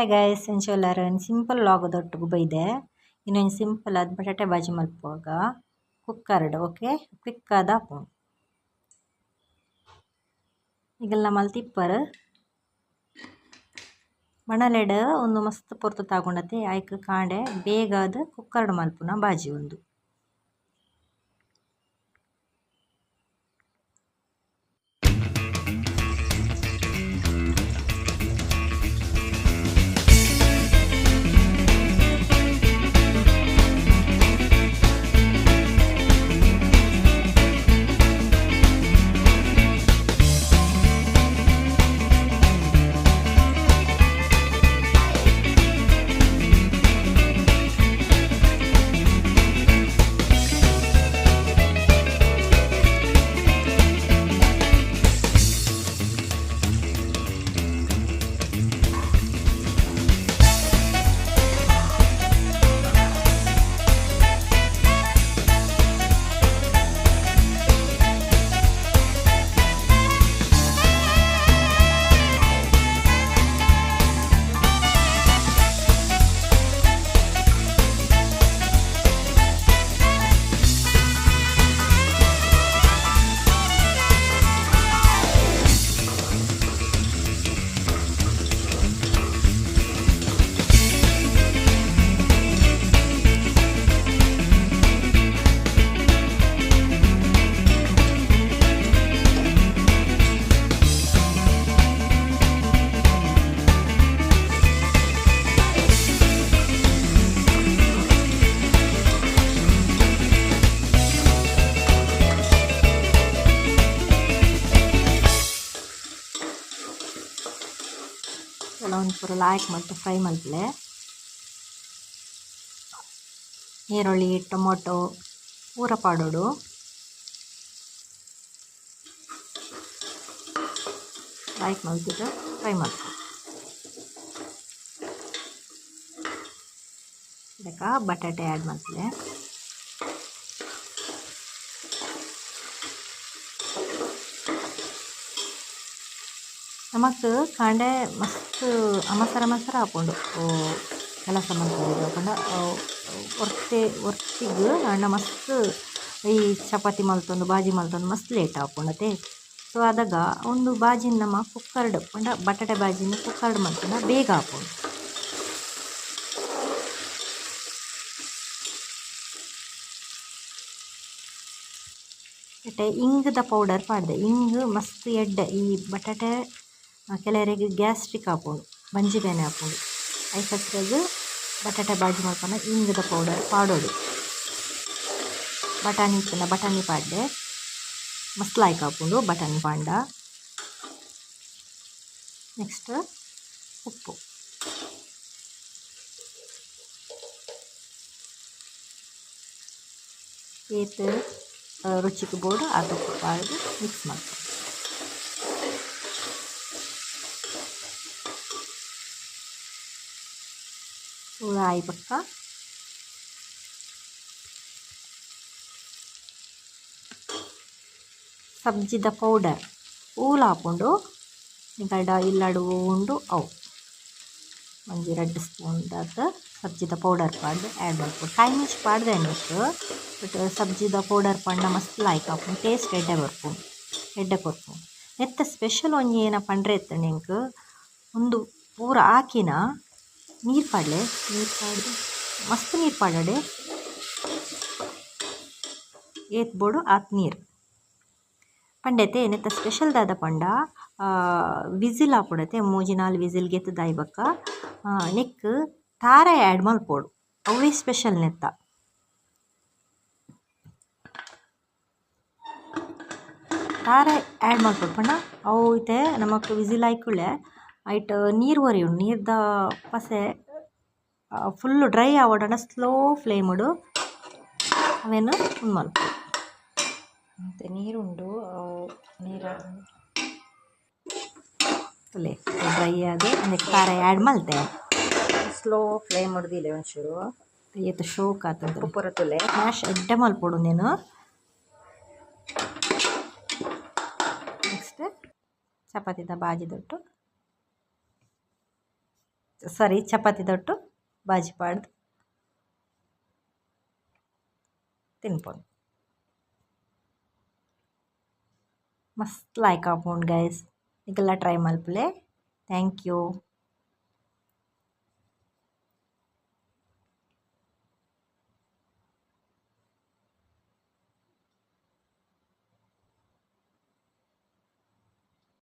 Hi guys ಎಂಚೋಲಾರ simple ಲಾಗೋದೊಟ್ಟಿಗೆ ಬೈದೆ ಇನ್ನೊಂದು ಸಿಂಪಲ್ ಆದ ಬಟಾಟೆ ಬಾಜಿ ಮಲ್ಪುವಾಗ ಕುಕ್ಕರ್ಡ್ ಓಕೆ ಕ್ವಿಕ್ ಆದ ಈಗಲ್ಲ ಈಗೆಲ್ಲ ಮಲ್ತಿಪ್ಪರ್. ಮಣಲೆಡ್ ಒಂದು ಮಸ್ತ್ ಪೊರ್ತು ತಗೊಂಡತೆ ಆಯ್ಕೆ ಕಾಂಡೆ. ಬೇಗ ಅದು ಕುಕ್ಕರ್ಡ್ ಮಲ್ಪುನ ಬಾಜಿ ಒಂದು. ಕೆಲವೊಂದು ಪೂರ ಹಾಕಿ ಮತ್ತು ಫ್ರೈ ಮಲ್ಪಲೆ ಈರುಳ್ಳಿ, ಟೊಮೊಟೊ ಊರ ಪಾಡೋಡು. ಲಾಯ್ಕ್ ಮಲ್ತಿದ್ದು ಫ್ರೈ ಮಾಡ್ತೀವಿ ಇದಕ್ಕೆ ಬಟಾಟೆ ಆ್ಯಡ್ ಮಾಡ್ತಲೆ ನಮಕ್ ಕಾಂಡೆ ಮಸ್ತ್ ಅಮಸರ ಮಸರ ಆಪುಂಡು ಕೆಲಸ ಮಲ್ಪೊಡು ಪಂಡ ಒರ್ತೆ, ಒರ್ತಿಗ್ ಆಂಡ ಮಸ್ತ್ ಈ ಚಪಾತಿ ಮಲ್ತೊಂದು, ಬಾಜಿ ಮಲ್ತೊಂದು ಮಸ್ತ್ ಲೇಟ್ ಆಪುಂಡತೆ ಸೊ ಆದಾಗ ಒಂದು ಬಾಜಿನ ನಮ್ಮ ಕುಕ್ಕರ್ಡ್ ಪಂಡ ಬಟಾಟೆ ಬಾಜಿನ ಕುಕ್ಕರ್ಡ್ ಮಲ್ತುಂಡ ಬೇಗ ಆಪುಂಡು ಬಟ್ಟೆ ಇಂಗ್ದ ಪೌಡರ್ ಪಾಡ್ದೆ, ಇಂಗ್ ಮಸ್ತ್ ಎಡ್ಡೆ, ಈ ಬಟಾಟೆ ಕೆಲವರಿಗೆ ಗ್ಯಾಸ್ಟ್ರಿಕ್ ಆಪುಂಡು ಬಂಜಿ ಬೇನೆ ಐ ಐಕತ್ರೆಗ್ ಬಟಾಟೆ ಬಾಜಿ ಮಾಡ್ಕೊಂಡು ಇಂಗದ ಪೌಡರ್ ಪಾಡೋಡು ಬಟಾಣಿ ಇತ್ತಲ್ಲ, ಬಟಾಣಿ ಪಾಡ್ದೆ. ಮಸ್ಲಾಯ್ ಆಪುಂಡು ಬಟಾಣಿ ಪಾಂಡ. ನೆಕ್ಸ್ಟ್ ಉಪ್ಪು. ಏತ್ ರುಚಿಗೆ ಬೋರ್ಡ್ ಅದು ಪಾಡ್ದು ಮಿಕ್ಸ್ ಮಾಡ್ಕೊಂಡು ಪಕ್ಕ ಸಬ್ಜಿದ ಪೌಡರ್, ಊಲ ಹಾಕೊಂಡು ಗಡ ಇಲ್ಲಡು ಉಂಡು, ಅವು. ಒಂಜಿ ರೆಡ್ ಸ್ಪೂನ್ದಾದ ಸಬ್ಜಿದ ಪೌಡರ್ ಪಾಡ್ದು ಆ್ಯಡ್ ಮಾಡ್ಕೊಂಡು ಟೈಮ್ ಇಷ್ಟು ಪಾಡ್ದೆ ಅನ್ನಿಸ್ತು ಬಟ್ ಸಬ್ಜಿದ ಪೌಡರ್ ಪಂಡ ಮಸ್ತ್ ಲಾಯ್ಕ್ ಹಾಕೊಂಡು ಟೇಸ್ಟ್ ಎಡ್ಡೆ ಬರ್ಪು ಎಡ್ಡೆ ಕೊರ್ಪುಂಡು. ನೆತ್ತ ಸ್ಪೆಷಲ್ ಒಂಜಿ ಏನ ಪಂಡ್ರೆ ಎತ್ತ ನಿಂಗೆ ಒಂದು ಪೂರ ಹಾಕಿನ ನೀರು ಪಾಡ್ಲೆ ನೀರು ಪಾಡ್ದು ಮಸ್ತ್ ನೀರು ಪಾಡಡೆ ಏತ್ ಬೋಡು ಆತ್ ನೀರು ಪಂಡೈತೆ ನೆತ್ತ ಸ್ಪೆಷಲ್ ದಾದ ಪಂಡ ವಿಸಿಲ್ ಹಾಕೊಡತ್ತೆ ಮೂಜಿ ನಾಲ್ ವಿಸಿಲ್ ಗೆತ್ತ ದಾಯ್ಬಕ್ಕ ನೆಕ್ ತಾರ ಆ್ಯಡ್ ಮಲ್ಪೋಡು ಅವೇ ಸ್ಪೆಷಲ್ ನೆತ್ತ. ತಾರ ಆ್ಯಡ್ ಮಾಡ್ಕೊಡ್ಪಣ್ಣ ಪಂಡ ಅವು ಇತ್ತೆ ನಮಕ್ ವಿಸಿಲ್ ಆಯ್ಕುಳೆ ಐಟ್ ನೀರು ಉಂಡು ನೀರ್ದ ಪಸೆ ಫುಲ್ಲು ಡ್ರೈ ಆವಡನ ಸ್ಲೋ ಫ್ಲೇಮುಡು ಅವೆನ್ ಉಂದು ಮಲ್ಪ. ಮತ್ತು ನೀರುಂಡು ನೀರು ತುಲೆ ಡ್ರೈ ಆಗಿ ಅದಕ್ಕೆ ಖಾರ ಆ್ಯಡ್ ಮಲ್ತೆ. ಸ್ಲೋ ಫ್ಲೇಮ್ ಹೊಡೆದಿಲ್ಲ ಒಂಚೂರು. ಏತು ಶೋಕ್ ಆತದ ಉಪ್ಪುರ ತುಲೆ. ಮ್ಯಾಶ್ ಎಡ್ಡೆ ಮಲ್ಪೊಡು ನೀನು. ನೆಕ್ಸ್ಟ್ ಚಪಾತಿದ ಬಾಜಿ ದೊಟ್ಟು. ಸಾರಿ, ಚಪಾತಿ ತೊಟ್ಟು ಬಾಜಿ ಪಾಡ್ದು. ತಿನ್ಬೋದು. ಮಸ್ತ್ ಲೈಕ್ ಆಗ್ಬೋದು ಗೈಸ್ ಈಗೆಲ್ಲ ಟ್ರೈ ಮಲ್ಪಲೆ ಥ್ಯಾಂಕ್ ಯು